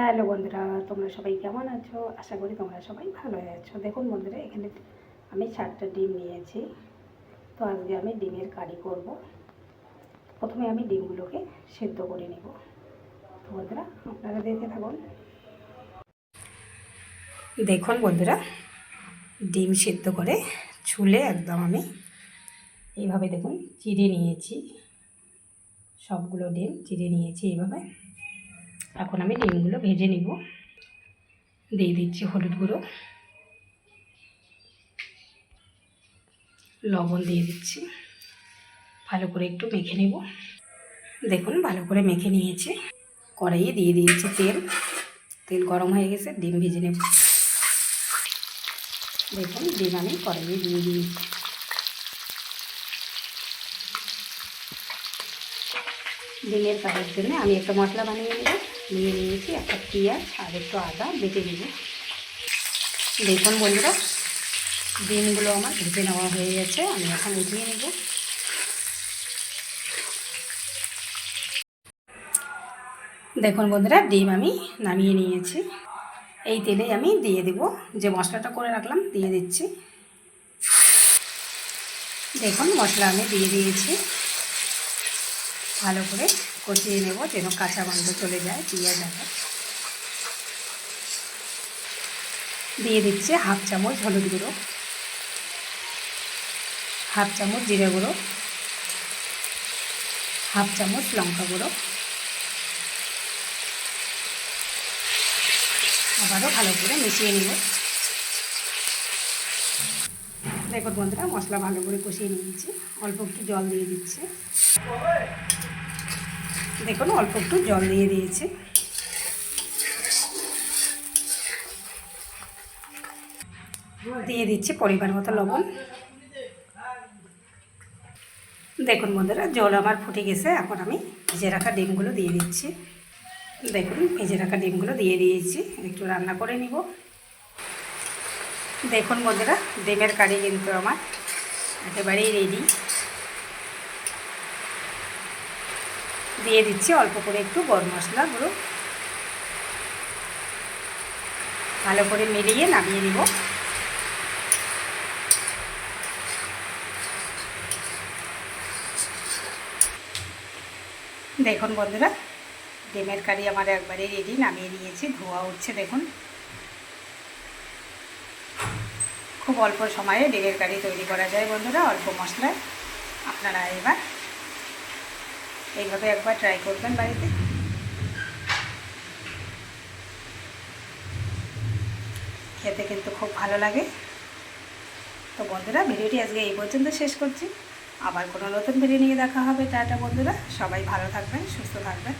Hello বন্ধুরা, তোমরা সবাই কেমন আছো? আশা করি তোমরা সবাই ভালো আছো। দেখুন বন্ধুরা, এখানে আমি চারটা ডিম নিয়েছি। তো আজকে আমি ডিমের কারি করব। প্রথমে আমি ডিমগুলোকে সেদ্ধ করে নেব। তো বন্ধুরা, আপনারা দেখতে থাকুন। দেখুন বন্ধুরা, ডিম সেদ্ধ করে ছুলে একদম আমি এইভাবে দেখুন, চিড়ে নিয়েছি। সবগুলো ডিম চিড়ে নিয়েছি এইভাবে। এখন আমি ডিমগুলো ভেজে নিব। দিয়ে দিচ্ছি হলুদ গুঁড়ো। লবণ দিয়ে দিচ্ছি। ভালো করে একটু মেখে নেব। দেখুন, ভালো করে মেখে নিয়েছি। কড়াইয়ে দিয়ে দিয়েছি তেল। তেল গরম হয়ে গেছে, ডিম ভেজে নেব। দেখুন, ডিম আমি কড়াইয়ে দিয়ে দিয়েছি। ডিমের কাটার জন্য আমি একটা মশলা বানিয়ে নেব। নিয়ে নিয়েছি একটা পেঁয়াজ আর একটু আদা বেটে নেব। দেখুন বন্ধুরা, ডিমগুলো আমার ভেজে নেওয়া হয়ে গেছে, আমি এখন উঠিয়ে নেব। দেখুন বন্ধুরা, ডিম আমি নামিয়ে নিয়েছি। এই তেলে আমি দিয়ে দেব, যে মশলাটা করে রাখলাম দিয়ে দিচ্ছি। দেখুন মশলা আমি দিয়ে দিয়েছি। ভালো করে কষিয়ে নেব, যেন কাঁচা গন্ধ চলে যায় পেঁয়াজ আদা দিয়ে দিচ্ছে হাফ চামচ হলুদ গুঁড়ো, হাফ চামচ জিরে গুঁড়ো, হাফ চামচ লঙ্কা গুঁড়ো। আবারও ভালো করে মিশিয়ে নেব। দেখুন বন্ধুরা, মশলা ভালো করে কষিয়ে নিয়েছি, অল্প একটু জল দিয়ে দিচ্ছে। দেখুন, অল্প একটু জল দিয়ে দিয়েছি। দিয়ে দিচ্ছি পরিমাণ মতো লবণ। দেখুন বন্ধুরা, জল আমার ফুটে গেছে, এখন আমি ভেজে রাখা ডিমগুলো দিয়ে দিচ্ছি। দেখুন, ভেজে রাখা ডিমগুলো দিয়ে দিয়েছি একটু রান্না করে নিব। দেখুন বন্ধুরা, ডিমের কারি কিন্তু আমার একেবারেই রেডি দিয়ে দিচ্ছি, অল্প করে একটু গরম মশলা, গুঁড়ো। ভালো করে মিলিয়ে নামিয়ে নিব। দেখুন বন্ধুরা, ডিমের কারি আমার একবারে রেডি নামিয়ে নিয়েছি, ধোয়া উঠছে দেখুন। খুব অল্প সময়ে ডিমের কারি তৈরি করা যায় বন্ধুরা, অল্প মশলায়। আপনারা এবার এইভাবে একবার ট্রাই করবেন বাড়িতে। খেতে কিন্তু খুব ভালো লাগে। তো বন্ধুরা, ভিডিওটি আজকে এই পর্যন্ত শেষ করছি। আবার কোনো নতুন ভিডিও নিয়ে দেখা হবে। টাটা বন্ধুরা, সবাই ভালো থাকবেন, সুস্থ থাকবেন।